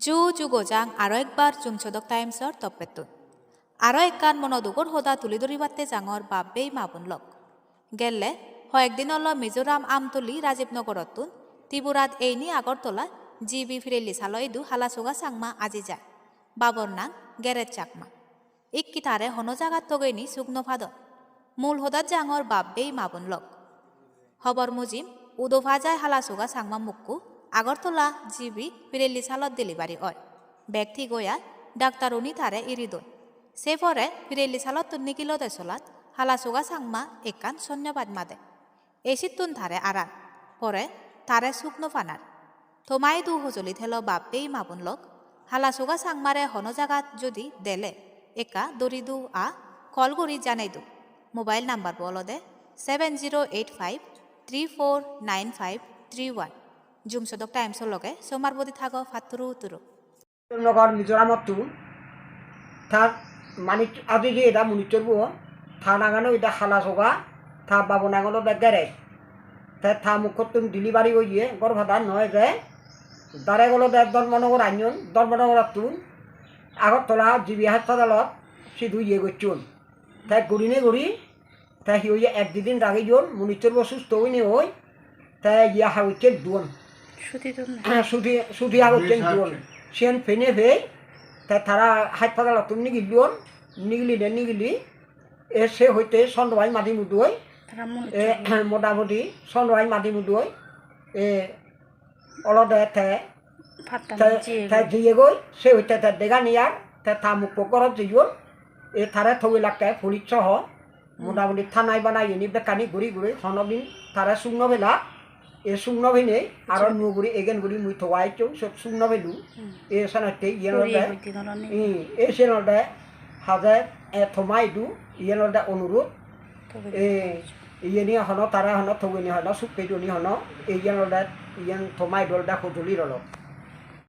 জু যুগজাং আরও একবার জুমছদক টাইমসর তপ্পেতুন আরও একখান মনোদুগর হোদা তুলি ধরিবাতে জাঙর বাব্বেই মাবুন লক গেলে কয়েকদিন হল মিজোরাম আমতলি রাজীবনগরতুন ত্রিপুরাত এইনি আগরতলা জিবি ফিরেলি সালয় দু হালাসোগা সাংমা আজি যায় বাবর নাং গেরেজ চাকমা ইক্কি তারে হন জাগাত তগৈনি শুকনো ফাদন মূল হোদাত জাঙর বাব্বেই মাবুন লক খবর মুজিম উদোভাজায় হালাসোগা সাংমা মুক্কু আগরতলা জিবি পিরেলি সালত ডেলিভারি হয়। ব্যক্তি গয়া ডাক্তার উনি তারে ইরিদন। সে পরে পিরেলি সালত তুন্নি কিলো দেশলাত হালাসোগা সাংমা একান সৈন্যবাদ মাদে। এসিতুন তারে আরান পরে তারে শুকনো ফানার। থমাই দু হজলি থেল বাপেই মাবুন লোক হালাসোগা সাংমারে হন জাগাত যদি দেলে, একা দরি দু আ কল করি জানাই দু। মোবাইল নাম্বার বলদে, seven zero eight five three four nine five three one zoom চদক টাইমছৰ লগে চমাৰ বদি থাক ফাতুৰু উতুৰু নগর মিজোরামতো তার মানে আজি যে এটা মনিটর বো থা নাগানো এটা হালা সগা থা বাবু নাগানো বেগারে তা থা মুখত তুমি ডেলিভারি হয়ে গিয়ে গর ভাতা নয় যে। দারে গেলো দে ধর্মনগর আইন ধর্মনগর তুন আগরতলা জিবি হাসপাতালত সিধু ইয়ে করছুন তাই গড়িনে গড়ি তাই হি হইয়া এক দুদিন রাগে জন মনিটর বো সুস্থ হইনি হই তাই ইয়া হাউচ্ছে দুন সুধি সুধি আগচ্ছেন দুন সিয়ান ফেনে ফে তা তারা হাসপাতাল তুমি নিগিলিয়ন নিগলি নে নিগলি এ সে হইতে চন্দ্রভাই মাটি মুদুই এ মোটামুটি চন্দ্রভাই মাটি মুদুই এ অলদে তে তে দিয়ে গই সে হইতে তে দেগা নিয়ার তে থা মুখ পকরত দিয়ন এ তারা থই লাগাতে পুলিশ সহ। মোটামুটি থানায় বানাই এনে বেকানি ঘুরি ঘুরি হনদিন তারা শূন্য বেলা এ শূন্য ভিনে আর নুগুড়ি এগেন গুড়ি মুই থাই চৌ সব শূন্য ভিলু। এ সানাতে ইয়েনলদে এ সেনলদে হাজার এ থমাই দু ইয়েনলদে অনুরোধ এ ইয়েনি হন তারা হন থগুনি হন সুপেদুনি হন এই ইয়েনলদে ইয়েন থমাই দলদা খুদুলি রল